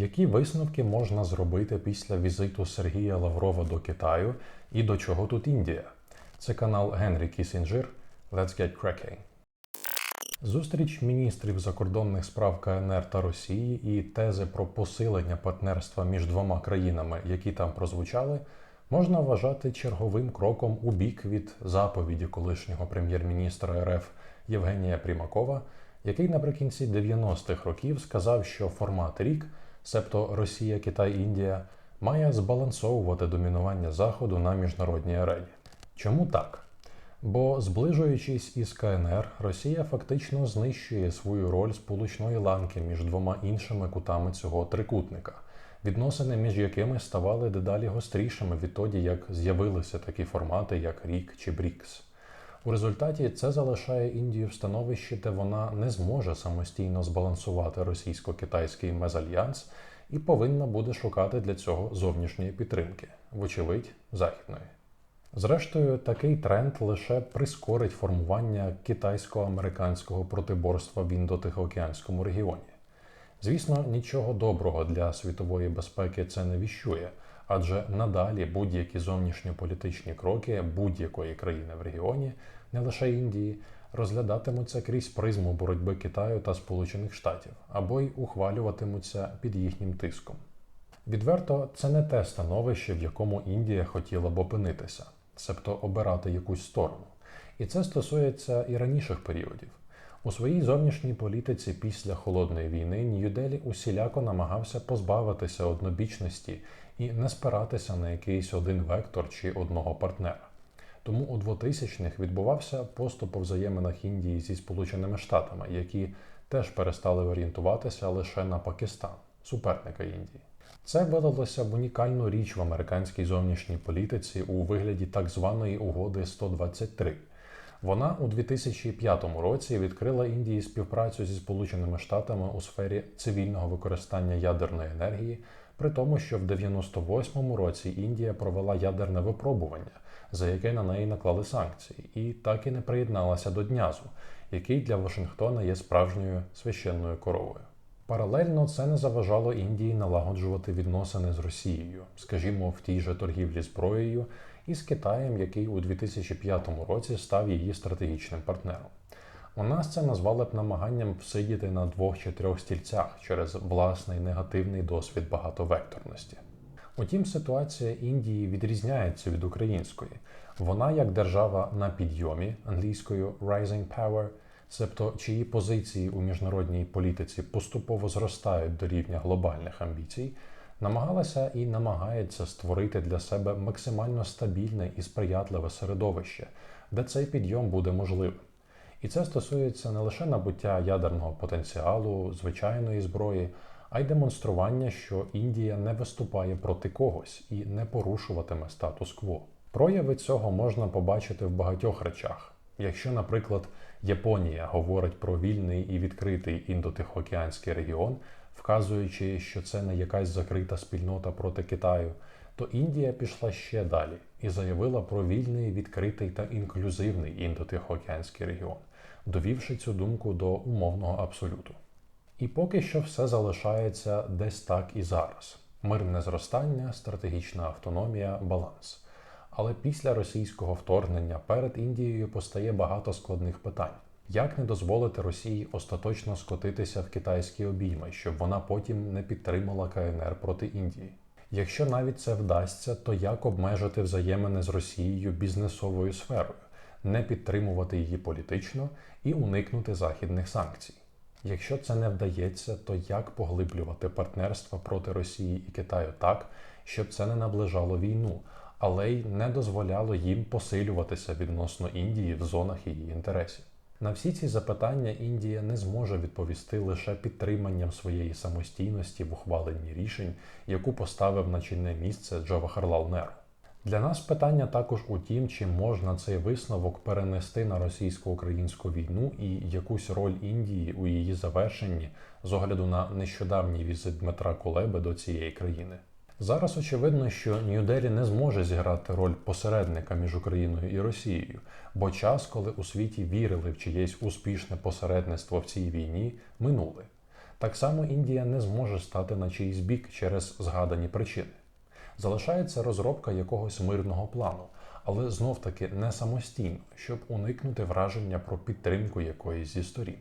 Які висновки можна зробити після візиту Сергія Лаврова до Китаю і до чого тут Індія? Це канал Генрі Кісінджир. Let's get cracking. Зустріч міністрів закордонних справ КНР та Росії і тези про посилення партнерства між двома країнами, які там прозвучали, можна вважати черговим кроком у бік від заповіді колишнього прем'єр-міністра РФ Євгенія Примакова, який наприкінці 90-х років сказав, що формат рік, себто Росія, Китай, Індія, має збалансовувати домінування Заходу на міжнародній арені. Чому так? Бо, зближуючись із КНР, Росія фактично знищує свою роль сполучної ланки між двома іншими кутами цього трикутника, відносини між якими ставали дедалі гострішими відтоді, як з'явилися такі формати, як Рік чи Брікс. У результаті це залишає Індію в становищі, де вона не зможе самостійно збалансувати російсько-китайський мезальянс і повинна буде шукати для цього зовнішньої підтримки, вочевидь, західної. Зрештою, такий тренд лише прискорить формування китайсько-американського протиборства в індотихоокеанському регіоні. Звісно, нічого доброго для світової безпеки це не віщує, адже надалі будь-які зовнішньополітичні кроки будь-якої країни в регіоні, не лише Індії, розглядатимуться крізь призму боротьби Китаю та Сполучених Штатів або й ухвалюватимуться під їхнім тиском. Відверто, це не те становище, в якому Індія хотіла б опинитися, себто обирати якусь сторону. І це стосується і раніших періодів. У своїй зовнішній політиці після холодної війни Нью-Делі усіляко намагався позбавитися однобічності і не спиратися на якийсь один вектор чи одного партнера. Тому у 2000-х відбувався поступ у взаєминах Індії зі Сполученими Штатами, які теж перестали орієнтуватися лише на Пакистан, суперника Індії. Це вилилося в унікальну річ в американській зовнішній політиці у вигляді так званої угоди 123. Вона у 2005 році відкрила Індії співпрацю зі Сполученими Штатами у сфері цивільного використання ядерної енергії, при тому, що в 98-му році Індія провела ядерне випробування, за яке на неї наклали санкції, і так і не приєдналася до Днязу, який для Вашингтона є справжньою священною коровою. Паралельно це не заважало Індії налагоджувати відносини з Росією, скажімо, в тій же торгівлі зброєю, і з Китаєм, який у 2005 році став її стратегічним партнером. У нас це назвали б намаганням всидіти на двох чи трьох стільцях через власний негативний досвід багатовекторності. Утім, ситуація Індії відрізняється від української. Вона, як держава на підйомі англійською rising power, себто чиї позиції у міжнародній політиці поступово зростають до рівня глобальних амбіцій, намагалася і намагається створити для себе максимально стабільне і сприятливе середовище, де цей підйом буде можливим. І це стосується не лише набуття ядерного потенціалу, звичайної зброї, а й демонстрування, що Індія не виступає проти когось і не порушуватиме статус-кво. Прояви цього можна побачити в багатьох речах. Якщо, наприклад, Японія говорить про вільний і відкритий індотихоокеанський регіон, вказуючи, що це не якась закрита спільнота проти Китаю, то Індія пішла ще далі і заявила про вільний, відкритий та інклюзивний індотихоокеанський регіон, довівши цю думку до умовного абсолюту. І поки що все залишається десь так і зараз: мирне зростання, стратегічна автономія, баланс. Але після російського вторгнення перед Індією постає багато складних питань. Як не дозволити Росії остаточно скотитися в китайські обійми, щоб вона потім не підтримала КНР проти Індії? Якщо навіть це вдасться, то як обмежити взаємини з Росією бізнесовою сферою, не підтримувати її політично і уникнути західних санкцій? Якщо це не вдається, то як поглиблювати партнерство проти Росії і Китаю так, щоб це не наближало війну, але й не дозволяло їм посилюватися відносно Індії в зонах її інтересів? На всі ці запитання Індія не зможе відповісти лише підтриманням своєї самостійності в ухваленні рішень, яку поставив на чинне місце Джавахарлал Неру. Для нас питання також у тім, чи можна цей висновок перенести на російсько-українську війну і якусь роль Індії у її завершенні з огляду на нещодавній візит Дмитра Кулеби до цієї країни. Зараз очевидно, що Нью-Делі не зможе зіграти роль посередника між Україною і Росією, бо час, коли у світі вірили в чиєсь успішне посередництво в цій війні, минули. Так само Індія не зможе стати на чийсь бік через згадані причини. Залишається розробка якогось мирного плану, але знов таки не самостійно, щоб уникнути враження про підтримку якоїсь зі сторін.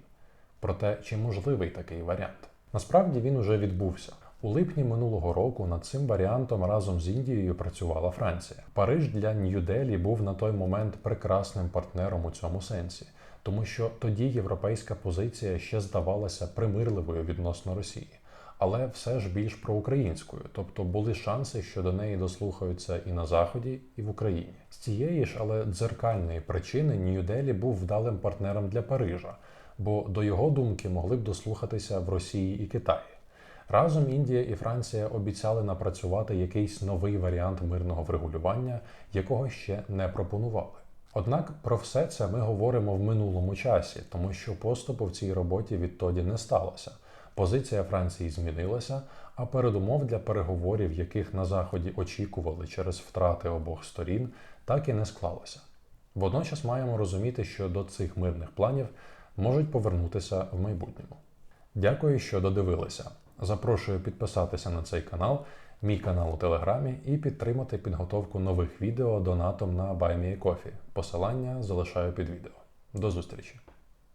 Проте, чи можливий такий варіант? Насправді він уже відбувся. У липні минулого року над цим варіантом разом з Індією працювала Франція. Париж для Нью-Делі був на той момент прекрасним партнером у цьому сенсі, тому що тоді європейська позиція ще здавалася примирливою відносно Росії, але все ж більш проукраїнською, тобто були шанси, що до неї дослухаються і на Заході, і в Україні. З цієї ж, але дзеркальної причини Нью-Делі був вдалим партнером для Парижа, бо до його думки могли б дослухатися в Росії і Китаї. Разом Індія і Франція обіцяли напрацювати якийсь новий варіант мирного врегулювання, якого ще не пропонували. Однак про все це ми говоримо в минулому часі, тому що поступу в цій роботі відтоді не сталося. Позиція Франції змінилася, а передумов для переговорів, яких на Заході очікували через втрати обох сторін, так і не склалося. Водночас маємо розуміти, що до цих мирних планів можуть повернутися в майбутньому. Дякую, що додивилися. Запрошую підписатися на цей канал, мій канал у Телеграмі і підтримати підготовку нових відео донатом на BuyMeACoffee. Посилання залишаю під відео. До зустрічі!